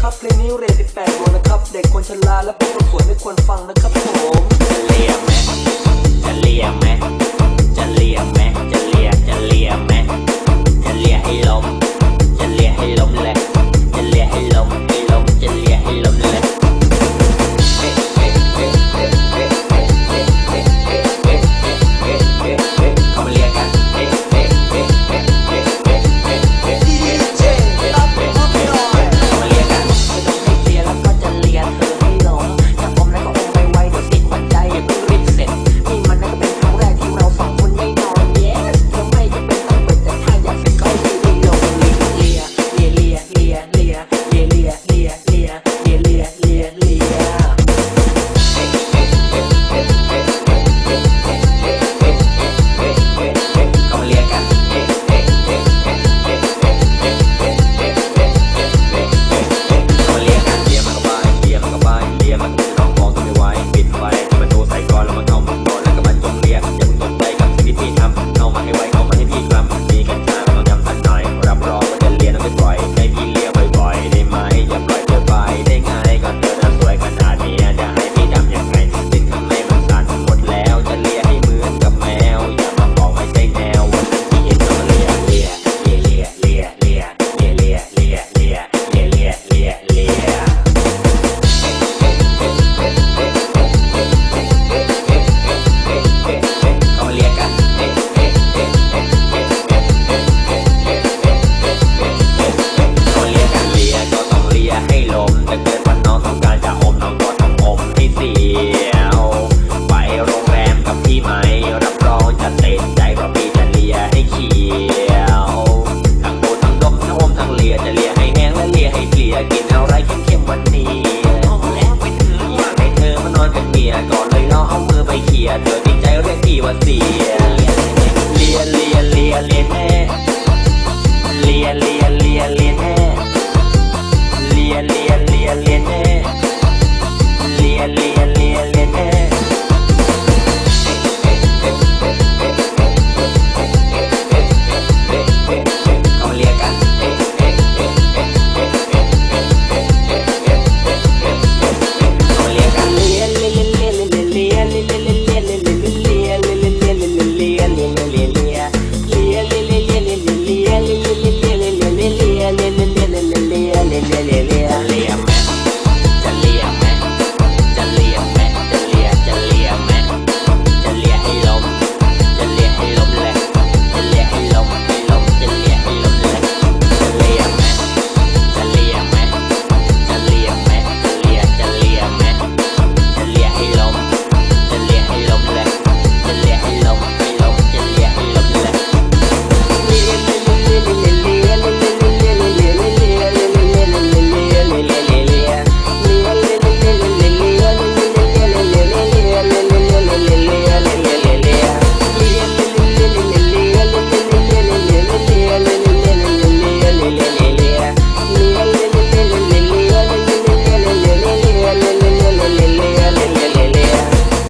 นะครับเพลงนี้เรท18บวกนะครับ เด็กควรชลาและผู้ประกวดไม่ควรฟังนะครับผมเรียไหม